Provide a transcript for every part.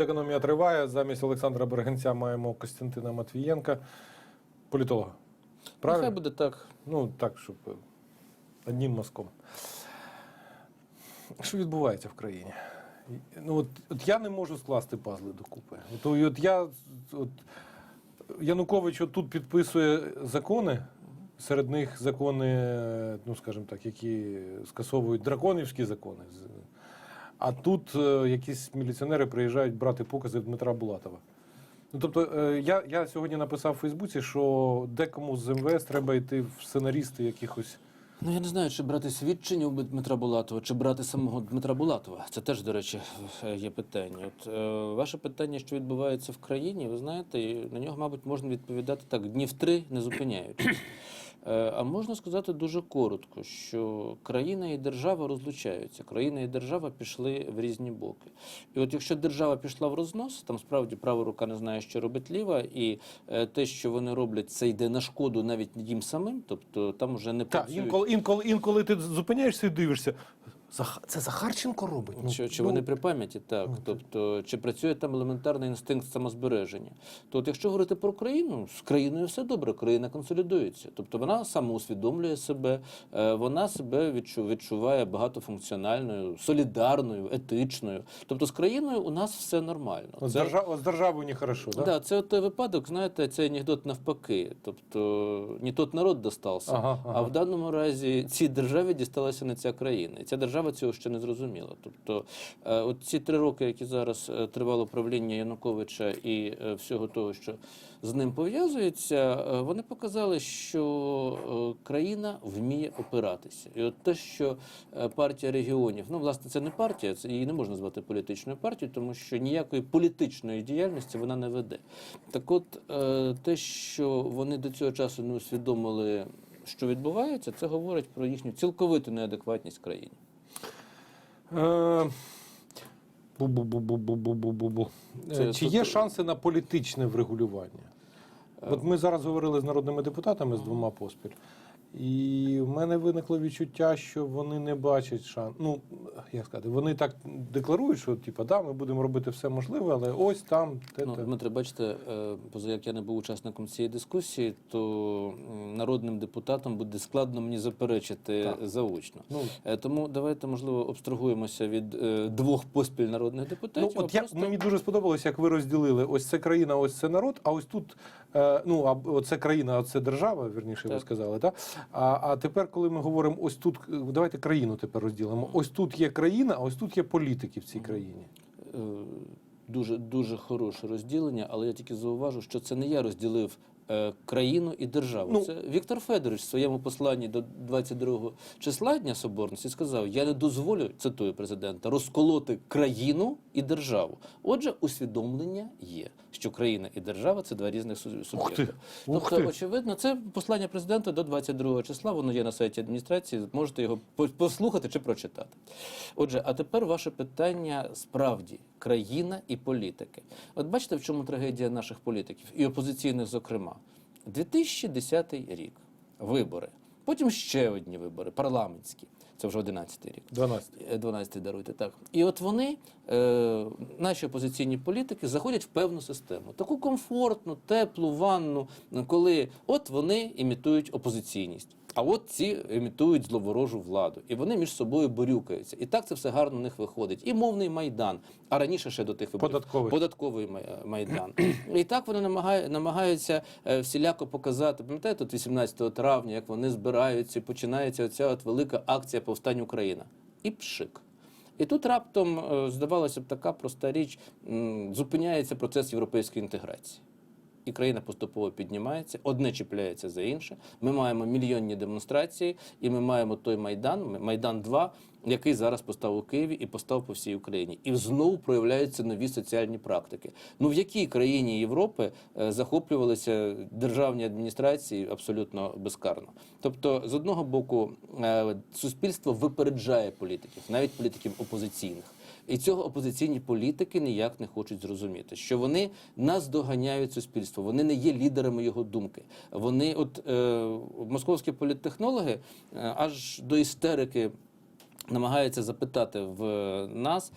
Економія триває. Замість Олександра Бергенця маємо Костянтина Матвієнка, політолога. Нехай буде так. Ну, так, щоб е, одним мазком. Що відбувається в країні? Ну, от, от я не можу скласти пазли докупи. От, от я, от, Янукович от тут підписує закони, серед них закони, ну, скажімо так, які скасовують драконівські закони. А тут е, якісь міліціонери приїжджають брати покази Дмитра Булатова. Ну, тобто, е, я, я сьогодні написав у Фейсбуці, що декому з МВС треба йти в сценарісти якихось. Ну я не знаю, чи брати свідчення у Дмитра Булатова, чи брати самого Дмитра Булатова. Це теж, до речі, є питання. От е, ваше питання, що відбувається в країні, ви знаєте, на нього, мабуть, можна відповідати так днів три, не зупиняючись. Е, А можна сказати дуже коротко, що країна і держава розлучаються. Країна і держава пішли в різні боки. І от якщо держава пішла в рознос, там справді права рука не знає, що робить ліва, і е, те, що вони роблять, це йде на шкоду навіть їм самим. Тобто там вже не Так, інколи, інколи, інколи ти зупиняєшся і дивишся. Це Захарченко робить. Ну, Чи, чи ну, вони при пам'яті, так. Тобто, чи працює там елементарний інстинкт самозбереження. То от якщо говорити про країну, з країною все добре, країна консолідується. Тобто вона самоусвідомлює себе, е, вона себе відчу- відчуває багатофункціональною, солідарною, етичною. Тобто з країною у нас все нормально. От Це- держав... з державою нехорошо, Да? да? це от той випадок, знаєте, це анекдот навпаки. Тобто не тот народ достався, Ага, ага. а в даному разі цій державі дісталася не ця країна. І ця держава цього ще не зрозуміла. Тобто, е, от ці три роки, які зараз е, тривало правління Януковича і е, всього того, що з ним пов'язується, вони показали, що країна вміє опиратися. І от те, що партія регіонів, ну власне, це не партія, це її не можна назвати політичною партією, тому що ніякої політичної діяльності вона не веде. Так от, те, що вони до цього часу не усвідомили, що відбувається, це говорить про їхню цілковиту неадекватність. Е, Бу-бу-бу-бу-бу-бу-бу-бу. Це Е, Чи є шанси на політичне врегулювання? От ми зараз говорили з народними депутатами з двома поспіль, і в мене виникло відчуття, що вони не бачать шанс. Ну, як сказати, вони так декларують, що типу, да, ми будемо робити все можливе, але ось там те, Ну, те. Дмитре, бачите, е, поза як я не був учасником цієї дискусії, то народним депутатам буде складно мені заперечити Так. заочно. Ну, Е, Тому давайте, можливо, абстрагуємося від е, двох поспіль народних Ну, депутатів. от а я, просто- мені дуже сподобалось, як ви розділили ось це країна, ось це народ, а ось тут, ну, а це країна, а це держава, вірніше ви сказали. Так? А, а тепер, коли ми говоримо, ось тут, е, давайте країну тепер розділимо. Ось тут є країна, а ось тут є політики в цій країні. Е, дуже дуже хороше розділення, але я тільки зауважу, що це не я розділив е, країну і державу. Ну. це Віктор Федорович в своєму посланні до 22 числа Дня Соборності сказав: Я не дозволю, цитую президента, розколоти країну і державу. Отже, усвідомлення є, що країна і держава це два різних су- суб'єкти. Тобто, ти. очевидно, це послання президента до 22 числа. Воно є на сайті адміністрації. Можете його послухати чи прочитати. Отже, а тепер ваше питання справді країна і політики. От бачите, в чому трагедія наших політиків і опозиційних, зокрема, 2010 рік вибори. Потім ще одні вибори, парламентські. Це вже 11 рік. 12-й. 12 даруйте так. І от вони, е, наші опозиційні політики, заходять в певну систему, таку комфортну, теплу ванну, коли от вони імітують опозиційність. А от ці імітують зловорожу владу, і вони між собою борюкаються. І так це все гарно у них виходить. І мовний майдан, а раніше ще до тих виборів Податковий. податковий майдан. І так вони намагаю- намагаються е, всіляко показати. Пам'ятаєте, от 18 травня, як вони збираються, починається оця от велика акція повстань Україна. І пшик. І тут раптом, е, здавалося б, така проста річ, зупиняється процес європейської інтеграції. І країна поступово піднімається, одне чіпляється за інше. Ми маємо мільйонні демонстрації, і ми маємо той майдан, майдан 2 який зараз постав у Києві і постав по всій Україні. І знову проявляються нові соціальні практики. Ну в якій країні Європи е, захоплювалися державні адміністрації абсолютно безкарно? Тобто, з одного боку, е, суспільство випереджає політиків, навіть політиків опозиційних. І цього опозиційні політики ніяк не хочуть зрозуміти, що вони наздоганяють суспільство, вони не є лідерами його думки. Вони, от е, московські політтехнологи, е, аж до істерики намагаються запитати в нас,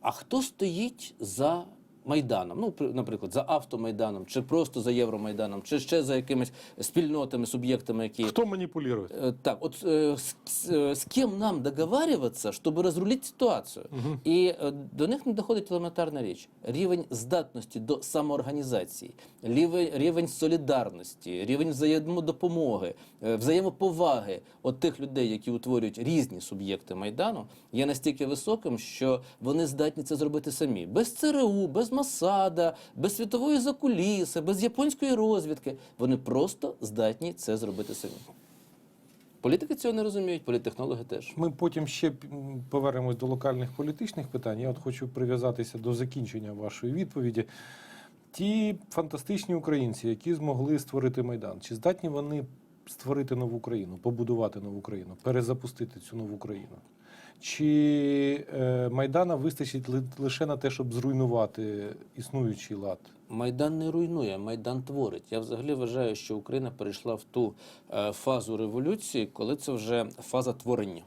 а хто стоїть за Майданом, ну при- наприклад, за автомайданом, чи просто за Євромайданом, чи ще за якимись спільнотами, суб'єктами, які Хто маніпулює? Э, Так, вот э, с, с- э, с кем нам договариваться, чтобы разрулить ситуацию? І е, до них не доходить елементарна річ: рівень здатності до самоорганізації, рівень, рівень солідарності, рівень взаємодопомоги, е, взаємоповаги от тих людей, які утворюють різні суб'єкти майдану, є настільки високим, що вони здатні це зробити самі, без ЦРУ, без Масада, без світової закуліси, без японської розвідки. Вони просто здатні це зробити самі. Політики цього не розуміють, політтехнологи теж. Ми потім ще повернемось до локальних політичних питань. Я от хочу прив'язатися до закінчення вашої відповіді. Ті фантастичні українці, які змогли створити майдан, чи здатні вони створити нову країну, побудувати нову країну, перезапустити цю нову країну? Чи е, майдана вистачить ли- лише на те, щоб зруйнувати існуючий лад? Майдан не руйнує, майдан творить. Я взагалі вважаю, що Україна перейшла в ту е, фазу революції, коли це вже фаза творення.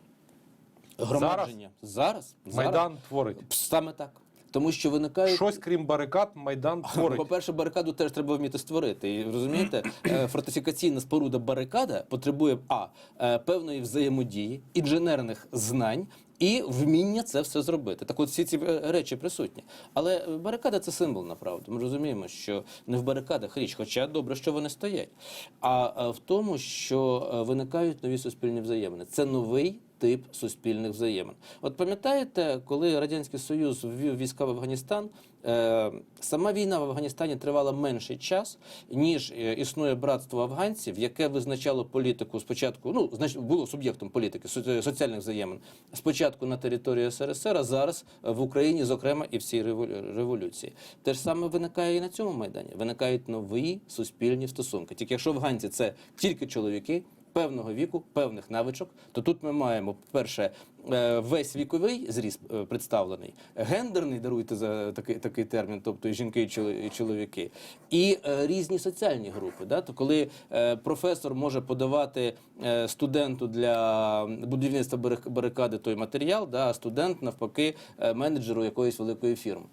Громадження. Зараз? Зараз. Майдан творить. Саме так. Тому що виникають. Щось крім барикад, майдан творить. По-перше, барикаду теж треба вміти створити. І розумієте, е, фортифікаційна споруда барикада потребує а певної взаємодії, інженерних знань. І вміння це все зробити. Так от всі ці е, речі присутні. Але е, барикада це символ направду. Ми розуміємо, що не в барикадах річ, хоча добре, що вони стоять, а е, в тому, що виникають нові суспільні взаємини. Це новий тип суспільних взаємин. От пам'ятаєте, коли Радянський Союз ввів війська в Афганістан, е, сама війна в Афганістані тривала менший час, ніж е, існує братство афганців, яке визначало політику спочатку, ну, знач, було суб'єктом політики, со- соціальних взаємин, спочатку на території СРСР, а зараз в Україні, зокрема, і в цій революції. Те ж саме виникає і на цьому майдані. Виникають нові суспільні стосунки. Тільки якщо афганці це тільки чоловіки, певного віку, певних навичок, то тут ми маємо, по-перше, е, весь віковий зріз е, представлений, гендерний, даруйте за такий, такий термін, тобто і жінки, і чоловіки, і е, різні соціальні групи. Да? То коли професор може подавати студенту для будівництва барик- барикади той матеріал, да? а студент, навпаки, менеджеру якоїсь великої фірми.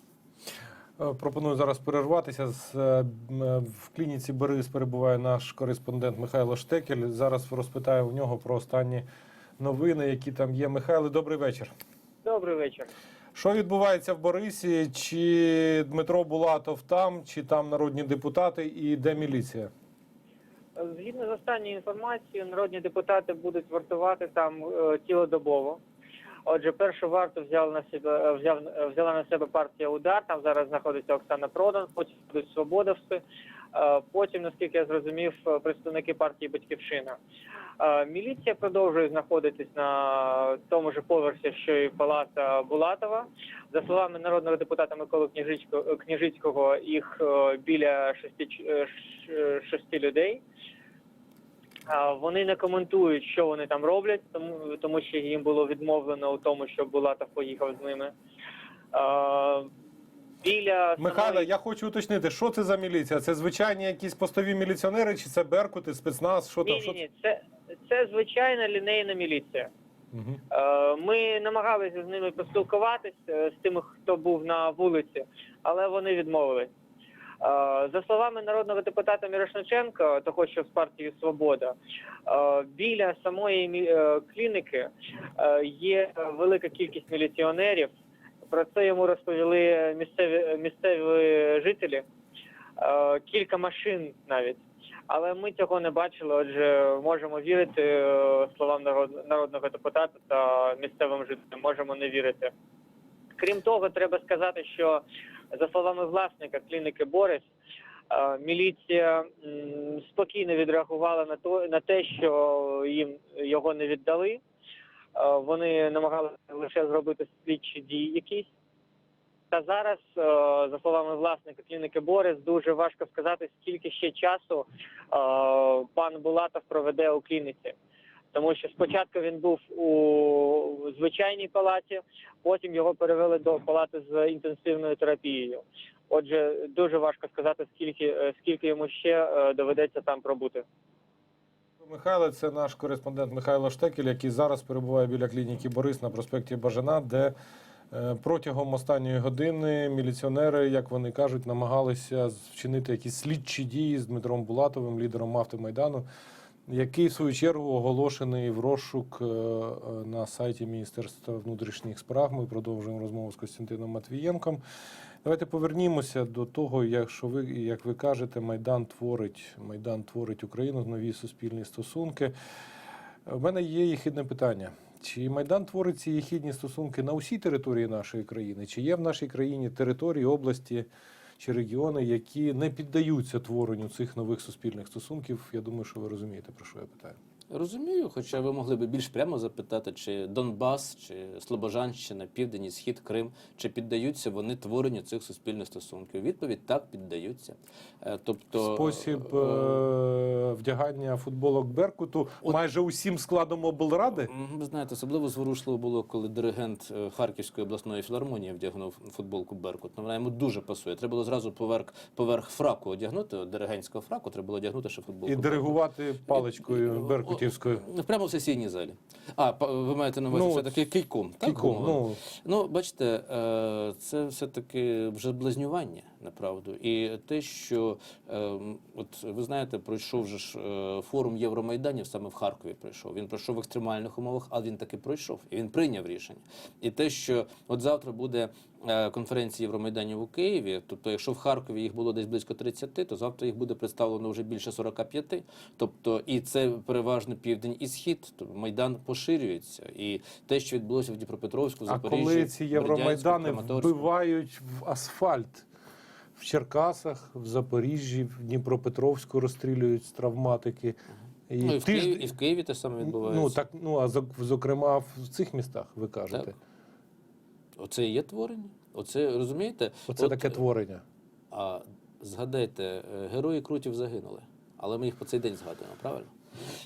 Е, Пропоную зараз перерватися. З, е, е, В клініці Борис перебуває наш кореспондент Михайло Штекель. Зараз розпитаю у нього про останні новини, які там є. Михайло, добрий вечір. Добрий вечір. Що відбувається в Борисі? Чи Дмитро Булатов там, чи там народні депутати, і де міліція? Згідно з останньою інформацією, народні депутати будуть вартувати там цілодобово. Отже, першу варту взяла на себе е, взяв е, взяла на себе партія удар. Там зараз знаходиться Оксана Продан, потім будуть свободовці. Е, Потім, наскільки я зрозумів, е, представники партії Батьківщина. Міліція продовжує знаходитись на тому ж поверсі, що і палата Булатова. За словами народного депутата Миколи Княжицького, їх біля шести, шести людей. Вони не коментують, що вони там роблять, тому, тому що їм було відмовлено у тому, щоб Булатов поїхав з ними. А, Біля Михайло, самої- я хочу уточнити, що це за міліція? Це звичайні якісь постові міліціонери, чи це Беркути, спецназ? Що там? ні, Що ні, ні, це, це звичайна лінейна міліція. Е, Ми намагалися з ними поспілкуватись е, з тими, хто був на вулиці, але вони відмовились. Е, За словами народного депутата Мірошниченка, того що з партії Свобода, е, біля самої е, клініки є велика кількість міліціонерів. Про це йому розповіли місцеві місцеві жителі. Кілька машин навіть. Але ми цього не бачили, отже, можемо вірити словам народного депутата та місцевим жителям, можемо не вірити. Крім того, треба сказати, що за словами власника клініки Борис, е, міліція спокійно відреагувала на то на те, що їм його не віддали. Е, Вони намагалися лише зробити слідчі дії якісь. Та зараз, е, за словами власника клініки Борис, дуже важко сказати, скільки ще часу пан Булатов проведе у клініці. Тому що спочатку він був у звичайній палаті, потім його перевели до палати з інтенсивною терапією. Отже, дуже важко сказати, скільки, е, скільки йому ще е, доведеться там пробути. Михайло, це наш кореспондент Михайло Штекель, який зараз перебуває біля клініки Борис на проспекті Бажана, де Е, Протягом останньої години міліціонери, як вони кажуть, намагалися вчинити якісь слідчі дії з Дмитром Булатовим, лідером Автомайдану, який в свою чергу оголошений в розшук е, е, на сайті Міністерства внутрішніх справ. Ми продовжуємо розмову з Костянтином Матвієнком. Давайте повернімося до того, якщо ви, як ви кажете, Майдан творить, Майдан творить Україну, нові суспільні стосунки. У мене є єхідне питання. Чи Майдан творить ці єхідні стосунки на усій території нашої країни? Чи є в нашій країні території, області чи регіони, які не піддаються творенню цих нових суспільних стосунків? Я думаю, що ви розумієте, про що я питаю. Розумію, хоча ви могли би більш прямо запитати, чи Донбас, чи Слобожанщина, Південь і Схід, Крим, чи піддаються вони творенню цих суспільних стосунків? Відповідь так піддаються. Е, Тобто Спосіб е, е, вдягання футболок Беркуту майже усім складом облради. Ви знаєте, особливо зворушливо було, коли диригент е, Харківської обласної філармонії вдягнув футболку Беркут. Ну, Вона йому дуже пасує. Треба було зразу поверх, поверх фраку одягнути, диригентського фраку, треба було одягнути ще футболку. І диригувати паличкою І- беркутівською. О, Прямо в сесійній залі. А, ви маєте на увазі Ну, все-таки кийком, так? Ну, Ну, бачите, е, це все-таки вже блазнювання, направду. І те, що е, от ви знаєте, пройшов же ж е, форум Євромайданів саме в Харкові. Пройшов. Він пройшов в екстремальних умовах, але він таки пройшов. І він прийняв рішення. І те, що от завтра буде е, конференція Євромайданів у Києві, тобто, якщо в Харкові їх було десь близько 30, то завтра їх буде представлено вже більше 45. Тобто, і це переважно південь і схід. Тобто Майдан поширюється. І те, що відбулося в Дніпропетровську, А Запоріжжі, коли ці євромайдани вбивають в асфальт в Черкасах, в Запоріжжі, в Дніпропетровську розстрілюють з травматики. І Ну, і в, Києві, і в Києві те саме відбувається. Ну так, ну а зок- зокрема в цих містах, ви кажете. Так. Оце і є творення. Оце розумієте? Оце От, таке творення. А згадайте, е, герої Крутів загинули, але ми їх по цей день згадуємо, правильно?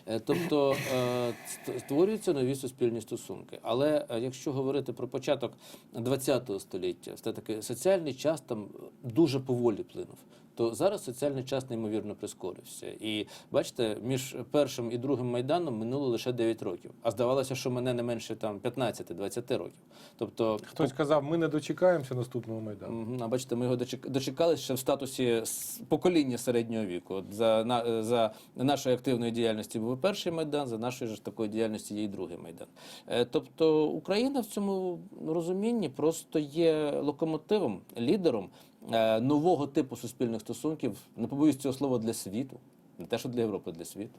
Е, Тобто е, створюються нові суспільні стосунки. Але е, якщо говорити про початок ХХ століття, все таки соціальний час там дуже поволі плинув. То зараз соціальний час неймовірно прискорився. І бачите, між першим і другим майданом минуло лише 9 років. А здавалося, що мене не менше там 15-20 років. Тобто, Хтось казав, ми не дочекаємося наступного майдану. А бачите, ми його дочек- дочекались ще в статусі покоління середнього віку. От за, на, за нашої активної діяльності був перший майдан, за нашої ж такої діяльності є і другий майдан. Е, Тобто Україна в цьому розумінні просто є локомотивом, лідером нового типу суспільних стосунків. Не побоюсь цього слова для світу, не те, що для Європи, для світу.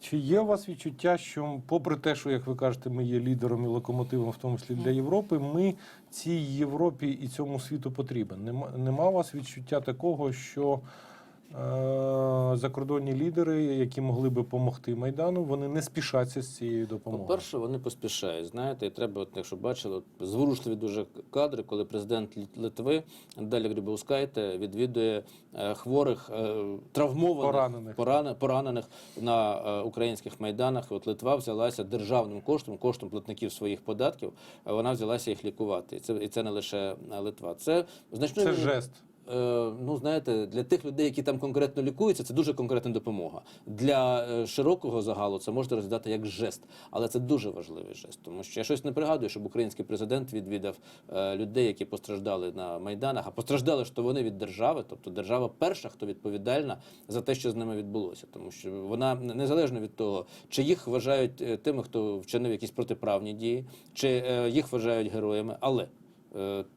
Чи є у вас відчуття, що, попри те, що, як ви кажете, ми є лідером і локомотивом, в тому числі для Європи, ми цій Європі і цьому світу потрібен? Нема, нема у вас відчуття такого, що е, закордонні лідери, які могли би допомогти Майдану, вони не спішаться з цією допомогою? По-перше, вони поспішають. Знаєте, і треба, от, якщо бачили, зворушливі дуже кадри, коли президент Литви Даля Грибаускайте відвідує е, хворих, е, травмованих, Поранених. поране- поранених на е, українських майданах. От Литва взялася державним коштом, коштом платників своїх податків. е, Вона взялася їх лікувати. І це, і це не лише е, Литва. Це значною Це жест. Е, ну, знаєте, для тих людей, які там конкретно лікуються, це дуже конкретна допомога. Для е, широкого загалу це можна розглядати як жест, але це дуже важливий жест, тому що я щось не пригадую, щоб український президент відвідав е, людей, які постраждали на майданах, а постраждали то вони від держави, тобто держава перша, хто відповідальна за те, що з ними відбулося, тому що вона незалежно від того, чи їх вважають тими, хто вчинив якісь протиправні дії, чи їх вважають героями, але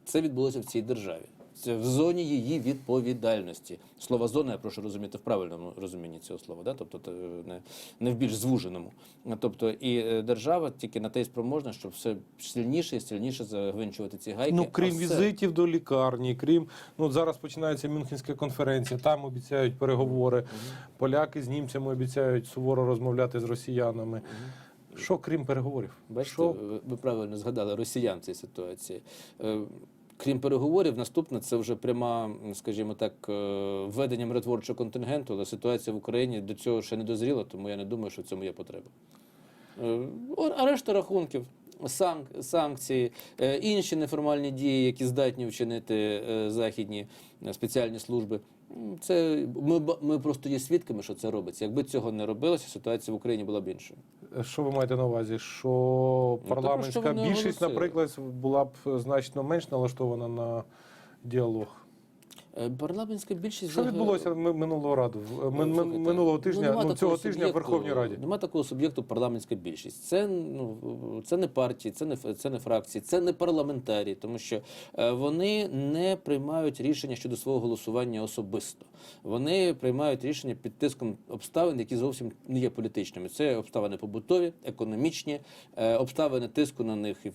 це відбулося в цій державі. В зоні її відповідальності. Слово зона, я прошу розуміти в правильному розумінні цього слова, да? тобто не, не в більш звуженому. Тобто і е, держава тільки на те й спроможна, щоб все сильніше і сильніше загвинчувати ці гайки. Ну, крім все- візитів до лікарні, крім ну зараз починається Мюнхенська конференція, там обіцяють переговори. Поляки з німцями обіцяють суворо розмовляти з росіянами. Що крім переговорів? Бачите, Що? ви, ви правильно згадали росіян в цій ситуації. Крім переговорів, наступне це вже пряма, скажімо так, е, введення миротворчого контингенту, але ситуація в Україні до цього ще не дозріла, тому я не думаю, що в цьому є потреба. Е, А решта рахунків, санк- санкції, е, інші неформальні дії, які здатні вчинити західні спеціальні служби. М, Це ми, ми просто є свідками, що це робиться. Якби цього не робилося, ситуація в Україні була б іншою. Що ви маєте на увазі? Що Ну, що парламентська більшість, оголосили. наприклад, була б значно менш налаштована на діалог. Е, Парламентська більшість Що відбулося ми- минулого раду ми- Слухайте, минулого тижня? нема Ну, цього тижня в Верховній Раді. Нема такого суб'єкту парламентська більшість. Це ну це не партії, це не це не фракції, це не парламентарі, тому що е, вони не приймають рішення щодо свого голосування особисто. Вони приймають рішення під тиском обставин, які зовсім не є політичними. Це обставини побутові, економічні, е, обставини тиску на них і